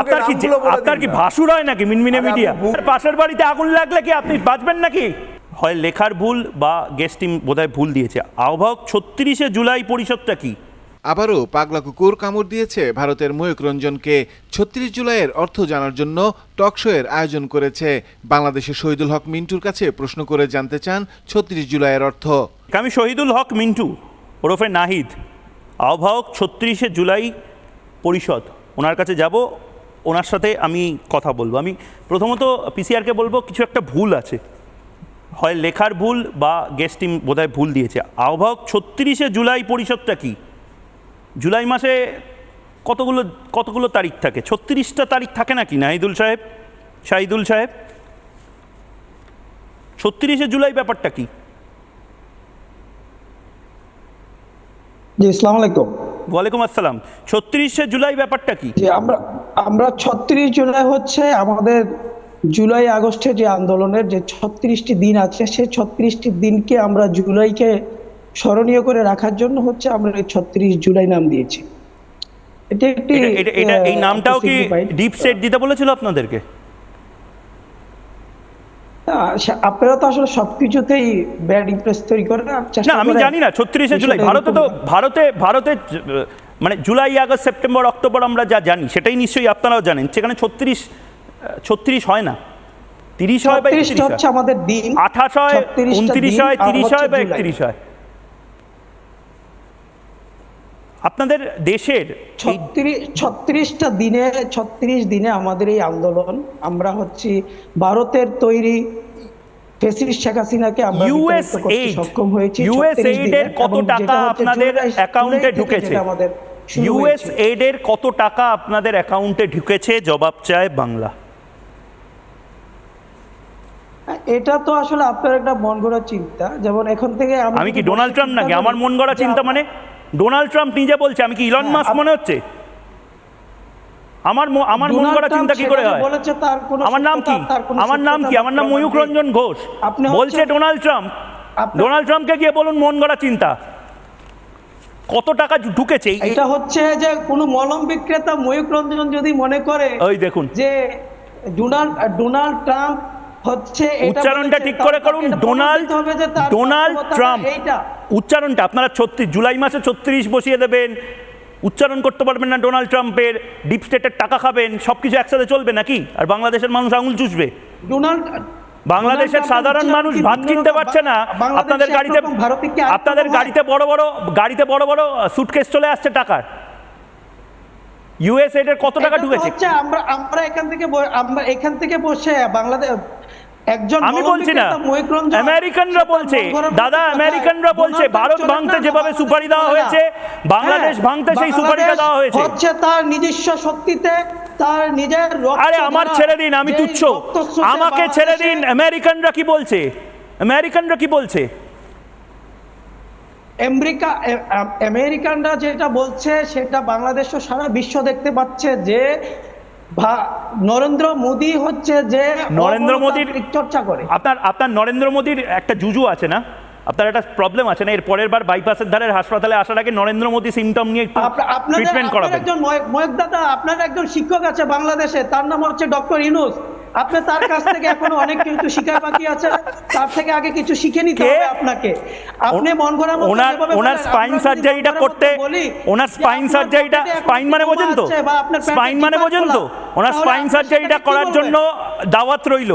আপনার কি আপনার কি ভাসুর হয় নাকি মিনমিনে মিডিয়া? পাশের বাড়িতে আগুন লাগলে কি আপনি বাঁচবেন নাকি? হয় লেখার ভুল বা গেস্ট টিম বোধহয় ভুল দিয়েছে। আহ্বায়ক ছত্রিশে জুলাই পরিষদটা কি? আবারও পাগলা কুকুর কামড় দিয়েছে ভারতের ময়ূক রঞ্জনকে। ছত্রিশ জুলাইয়ের অর্থ জানার জন্য টকশোয়ের আয়োজন করেছে। বাংলাদেশের শহীদুল হক মিন্টুর কাছে প্রশ্ন করে জানতে চান ছত্রিশ জুলাইয়ের অর্থ। আমি শহীদুল হক মিন্টু ওরফে নাহিদ আহ্বায়ক ছত্রিশে জুলাই পরিষদ। ওনার কাছে যাব। ওনার সাথে আমি কথা বলব। আমি প্রথমত পিসিআরকে বলব, কিছু একটা ভুল আছে। হয় লেখার ভুল বা গেস্ট টিম বোধহয় ভুল দিয়েছে। আহ্বায়ক ছত্রিশে জুলাই পরিষদটা কি? জুলাই মাসে কতগুলো কতগুলো তারিখ থাকে? ছত্রিশটা তারিখ থাকে নাকি নাহিদুল সাহেব? শাহিদুল সাহেব? ছত্রিশে জুলাই ব্যাপারটা কি? ইসলাম আলাইকুম। ওয়ালাইকুম আসসালাম। ছত্রিশে জুলাই ব্যাপারটা কি? আমরা আমরা ছত্রিশ জুলাই হচ্ছে আমাদের জুলাই আগস্টে যে আন্দোলনের যে ছত্রিশটি দিন আছে সেই ছত্রিশটি দিনকে আমরা জুলাইকে স্মরণীয় করে রাখার জন্য হচ্ছে আমরা এই ছত্রিশ জুলাই নাম দিয়েছি। এটা একটি এই নামটাও কি ডিপ সেট দিতে বলেছিল আপনাদেরকে? আপনারা তো আসলে সবকিছুতেই ব্যাড ইমপ্রেস তৈরি করেন না আমি জানি না ছত্রিশে জুলাই ভারতে তো ভারতে ভারতে মানে জুলাই আগস্ট সেপ্টেম্বর অক্টোবর আমরা যা জানি সেটাই নিশ্চয়ই আপনারাও জানেন সেখানে ছত্রিশ ছত্রিশ হয় না? তিরিশ হয় বা হচ্ছে আমাদের দিন আঠাশ হয় 36টা উনত্রিশ হয় তিরিশ হয় বা একত্রিশ হয়? আপনাদের দেশের ছত্রিশ ছত্রিশটা দিনে ছত্রিশ দিনে আমাদের এই আন্দোলন আমরা হচ্ছে ভারতের তৈরি ফেসিস শেখ হাসিনাকে আমরা ইউএস বিতাড়িত করতে এইড সক্ষম হয়েছি ইউএস এইডের কত টাকা আপনাদের অ্যাকাউন্টে ঢুকেছে? আমাদের ইউএস এইডের কত টাকা আপনাদের অ্যাকাউন্টে ঢুকেছে? জবাব চায় বাংলা। এটা তো আসলে আপনার একটা মন গড়া চিন্তা। যেমন এখন থেকে আমি কি ডোনাল্ড ট্রাম্প নাকি? আমার মন গড়া চিন্তা মানে? ডোনাল্ড ট্রাম্প নিজে বলছে আমি কি ইলন হ্যাঁ, মাস্ক মনে হচ্ছে? আমার আমার মন গড়া চিন্তা কি করে হয়? আমার নাম কি? আমার নাম কি? আমার নাম ময়ূক রঞ্জন ঘোষ। বলছে ডোনাল্ড ট্রাম্প। ডোনাল্ড ট্রাম্পকে গিয়ে বলুন মন গড়া চিন্তা। কত টাকা ঢুকেছে এটা হচ্ছে যে কোনো মলম বিক্রেতা ময়ূক রঞ্জন যদি মনে করে ওই দেখুন। যে ডোনাল্ড ডোনাল্ড ট্রাম্প হচ্ছে উচ্চারণটা ঠিক করে করুন ডোনাল্ড ডোনাল্ড ট্রাম্প। উচ্চারণটা আপনারা ছত্রিশ জুলাই মাসে ছত্রিশ বসিয়ে দেবেন। উচ্চারণ করতে পারবেন না ডোনাল্ড ট্রাম্পের। ডিপ স্টেটের টাকা খাবেন সব কিছু একসাথে চলবে নাকি? আর বাংলাদেশের মানুষ আঙুল চুষবে। ডোনাল্ড বাংলাদেশের সাধারণ মানুষ ভাত কিনতে পারছে না। আপনাদের গাড়িতে আপনাদের গাড়িতে বড় বড় গাড়িতে বড় বড় সুটকেস চলে আসছে টাকার। ইউএস এর কত টাকা ঢুকেছে? আমরা আমরা এখান থেকে আমরা এখান থেকে বসে বাংলাদেশ আমি বলছি না। আমেরিকানরা বলছে দাদা আমেরিকানরা বলছে। ভারত ভাঙতে যেভাবে সুপারি দেওয়া হয়েছে বাংলাদেশ হ্যাঁ, ভাঙতে সেই সুপারিটা দেওয়া হয়েছে। হচ্ছে তার নিজস্ব শক্তিতে তার নিজের আরে আমার ছেড়ে দিন আমি তুচ্ছ। আমাকে ছেড়ে দিন আমেরিকানরা কি বলছে? আমেরিকানরা কি বলছে? আমেরিকা আমেরিকানরা যেটা বলছে সেটা বাংলাদেশ সারা বিশ্ব দেখতে পাচ্ছে যে নরেন্দ্র মোদি হচ্ছে যে নরেন্দ্র মোদীর- চর্চা করে। আপনার আপনার নরেন্দ্র মোদীর একটা জুজু আছে না? আপনার একটা প্রবলেম আছে না? এর পরের বার বাইপাসের ধারের হাসপাতালে আসার আগে নরেন্দ্র মোদী সিমটম নিয়ে একটু ট্রিটমেন্ট আপনার করাবেন। একজন ময়- ময়ক দাদা আপনার একজন শিক্ষক আছে বাংলাদেশে তার নাম হচ্ছে ডক্টর ইনুস আপনি তার কাছ থেকে এখনও অনেক কিন্তু শিখার বাকি আছে তার থেকে আগে কিছু শিখে নিতে হবে আপনাকে। আপনি মন গড়া মতো ওনার ওনার স্পাইন সার্জারিটা করতে ওনার স্পাইন সার্জারিটা স্পাইন মানে বোঝেন তো? স্পাইন মানে বোঝেন তো? ওনার স্পাইন সার্জারিটা করার জন্য দাওয়াত রইল।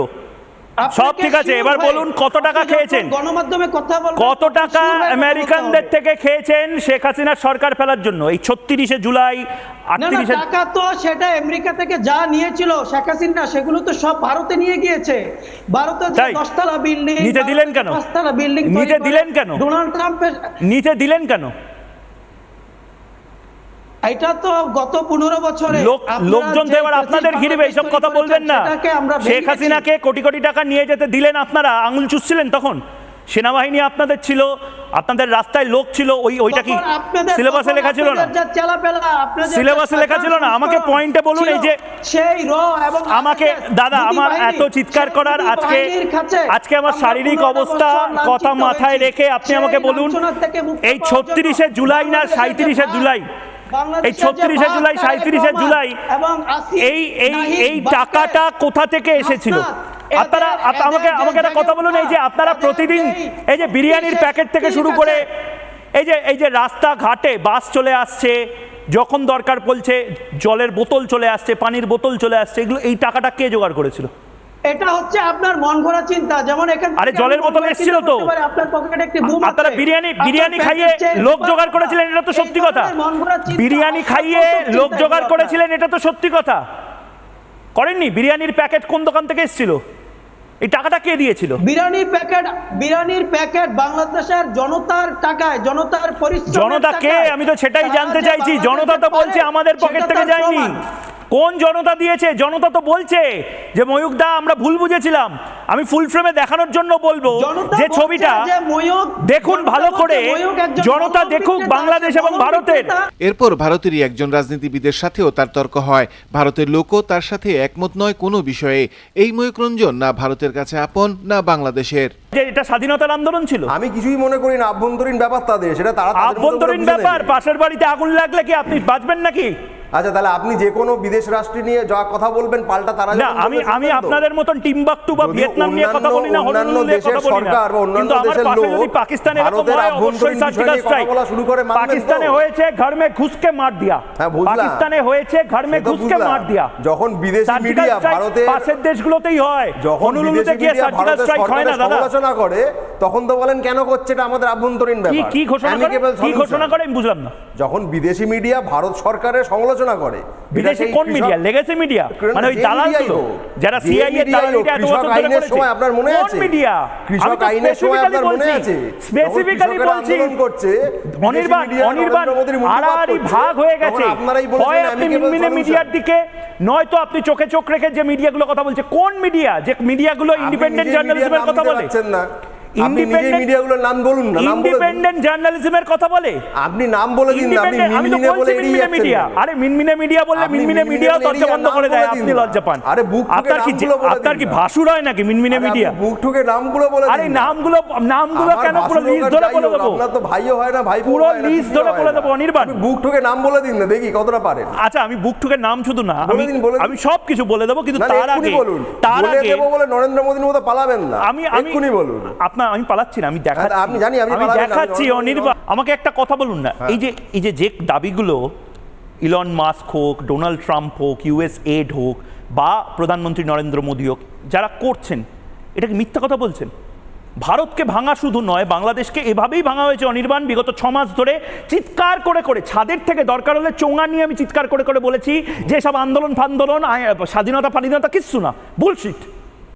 সব ঠিক আছে, এবার বলুন কত টাকা খেয়েছেন? গণমাধ্যমে কথা বলবেন কত টাকা আমেরিকানদের থেকে খেয়েছেন শেখ হাসিনার সরকার ফেলার জন্য এই ছত্রিশে জুলাই আটত্রিশে টাকা তো সেটা আমেরিকা থেকে যা নিয়েছিল শেখ হাসিনা সেগুলো তো সব ভারতে নিয়ে গিয়েছে ভারতে যে দশতলা বিল্ডিং নিতে দিলেন কেন? পাঁচতলা বিল্ডিং নিতে দিলেন কেন? ডোনাল্ড ট্রাম্পের নিতে দিলেন কেন এটা তো গত পনেরো বছরে লোকজন তো এবার আপনাদের ঘিরবে এইসব কথা বলবেন না। শেখ হাসিনাকে কোটি কোটি টাকা নিয়ে যেতে দিলেন আপনারা আঙুল চুষছিলেন তখন। সেনাবাহিনী আপনাদের ছিল আপনাদের রাস্তায় লোক ছিল ওই ওইটা কি সিলেবাসে লেখা ছিল না? সিলেবাসে লেখা ছিল না? আমাকে পয়েন্টে বলুন এই যে- সেই র এবং আমাকে দাদা আমার এত চিৎকার করার আজকে আজকে আমার শারীরিক অবস্থা কথা মাথায় রেখে আপনি আমাকে বলুন এই ছত্রিশে জুলাই না সাঁত্রিশে জুলাই? এই ছত্রিশে জুলাই সাঁত্রিশে জুলাই এবং এই এই এই টাকাটা কোথা থেকে এসেছিল? আপনারা আমাকে আমাকে একটা কথা বলুন এই যে আপনারা প্রতিদিন এই যে বিরিয়ানির প্যাকেট থেকে শুরু করে এই যে এই যে রাস্তাঘাটে বাস চলে আসছে যখন দরকার পড়ছে জলের বোতল চলে আসছে পানির বোতল চলে আসছে এগুলো এই টাকাটা কে জোগাড় করেছিল? এটা হচ্ছে আপনার মন গড়া চিন্তা। যেমন এখান আরে জলের বোতল এসেছিল তো। আপনার পকেটে একটি বুম আপনারা বিরিয়ানি বিরিয়ানি খাইয়ে লোক জোগাড় করেছিলেন এটা তো সত্যি কথা। বিরিয়ানি খাইয়ে লোক জোগাড় করেছিলেন এটা তো সত্যি কথা। করেননি? বিরিয়ানির প্যাকেট কোন দোকান থেকে এসেছিল? এই টাকাটা কে দিয়েছিল? বিরিয়ানির প্যাকেট বিরিয়ানির প্যাকেট বাংলাদেশের জনতার টাকায় জনতার পরিশ্রম জনতা কে? আমি তো সেটাই জানতে চাইছি। জনতা তো বলছে আমাদের পকেট থেকে যায়নি। কোন জনতা দিয়েছে? জনতা তো বলছে যে ময়ূকদা আমরা ভুল বুঝেছিলাম। আমি ফুল ফ্রেমে দেখানোর জন্য বলব যে ছবিটা দেখুন ভালো করে জনতা দেখুক বাংলাদেশ এবং ভারতের। এরপর ভারতেরই একজন রাজনীতিবিদের সাথেও তার তর্ক হয়। ভারতের লোকও তার সাথে একমত নয় কোনো বিষয়ে। এই ময়ূকরঞ্জন না ভারতের কাছে আপন না বাংলাদেশের। যে এটা স্বাধীনতার আন্দোলন ছিল। আমি কিছুই মনে করি না আভ্যন্তরীণ ব্যাপার তাদের সেটা তারা আভ্যন্তরীণ ব্যাপার পাশের বাড়িতে আগুন লাগলে কি আপনি বাঁচবেন নাকি? আচ্ছা তাহলে আপনি যে কোনো বিদেশ রাষ্ট্র নিয়ে যা কথা বলবেন পাল্টা তারা না আমি আমি আপনাদের মতন টিম্বাকটু বা ভিয়েতনাম নিয়ে কথা বলি না অন্যান্য- দেশের সরকার বা অন্যান্য দেশের পাশে যদি লোক পাকিস্তান এরকম ভারতের হয় আভ্যন্তরীণ অবশ্যই বিষয় কথা স্ট্রাইক বলা শুরু করে মানবেন পাকিস্তানে হয়েছে ঘর মে ঘুসকে মার দিয়া। হ্যাঁ। পাকিস্তানে হয়েছে ঘর মে ঘুসকে মার দিয়া। যখন বিদেশি মিডিয়া ভারতের পাশের দেশগুলোতেই হয়। যখন বিদেশি মিডিয়া ভারতের হয় না সরকারের দাদা। সমালোচনা করে তখন তো বলেন কেন করছে এটা আমাদের আভ্যন্তরীণ ব্যাপার? কি ঘোষণা করে? কি ঘোষণা করে? আমি বুঝলাম না। যখন বিদেশি মিডিয়া ভারত সরকারের সমালোচনা করে। বিদেশি কোন মিডিয়া লেগেছে মিডিয়া মানে ওই দালাল হোক, যারা সিআইএ দালালিটা এত বছর ধরে করেছে। সময় আপনার মনে আছে? কোন মিডিয়া কৃষক আইনের সময় আপনার মনে আছে? স্পেসিফিক্যালি বলছি করছে অনির্বাণ অনির্বাণ আড়াআড়ি ভাগ হয়ে গেছে। আপনারাই বলেছেন আপনি amicable মিডিয়ার দিকে নয়তো আপনি চোখে চোখ রেখে যে মিডিয়াগুলো কথা বলছে কোন মিডিয়া যে মিডিয়াগুলো ইন্ডিপেন্ডেন্ট জার্নালিজমের কথা বলে। না। আপনি নিজেই মিডিয়াগুলোর নাম বলুন না নাম ইন্ডিপেন্ডেন্ট জার্নালিজমের কথা বলে? আপনি নাম বলে দিন আপনি আমি মিনমিনে বলে মিনমিনে মিডিয়া আরে মিনমিনে মিডিয়া বললে মিনমিনে মিনমিনে দরজা বন্ধ করে দেয় আপনি লজ্জা পান আরে বুক ঠুকে আপনার কি আপনার কি ভাসুর হয় নাকি মিনমিনে মিডিয়া বুক ঠুকে নামগুলো বলে আরে নামগুলো নামগুলো কেন পুরো লিস্ট ধরে বলে দেবো? আপনার তো ভাইও হয় না ভাই পুরো list ধরে বলে দেবো, অনির্বাণ। বুক ঠুকে নাম বলে দিন না দেখি কতটা পারেন আচ্ছা আমি বুক ঠুকে নাম শুধু না আমি আমি সব কিছু বলে দেবো কিন্তু তার আগে তার বলে দেবো বলে নরেন্দ্র মোদীর মতো পালাবেন না। আমি বলুন। আপনার আমি পালাচ্ছি না আমি দেখাচ্ছি। হ্যাঁ, আপনি জানি, আমি দেখাচ্ছি অনির্বাণ আমাকে একটা কথা বলুন না। হ্যাঁ। এই যে এই যে যে দাবিগুলো ইলন মাস্ক হোক ডোনাল্ড ট্রাম্প হোক ইউএস এড হোক বা প্রধানমন্ত্রী নরেন্দ্র মোদী হোক যারা করছেন এটাকে মিথ্যা কথা বলছেন? ভারতকে ভাঙা শুধু নয় বাংলাদেশকে এভাবেই ভাঙা হয়েছে অনির্বাণ। বিগত ছ মাস ধরে চিৎকার করে করে ছাদের থেকে দরকার হলে চোঙা নিয়ে আমি চিৎকার করে করে বলেছি যে সব আন্দোলন ফান্দোলন স্বাধীনতা ফাধীনতা কিচ্ছু না বুলশিট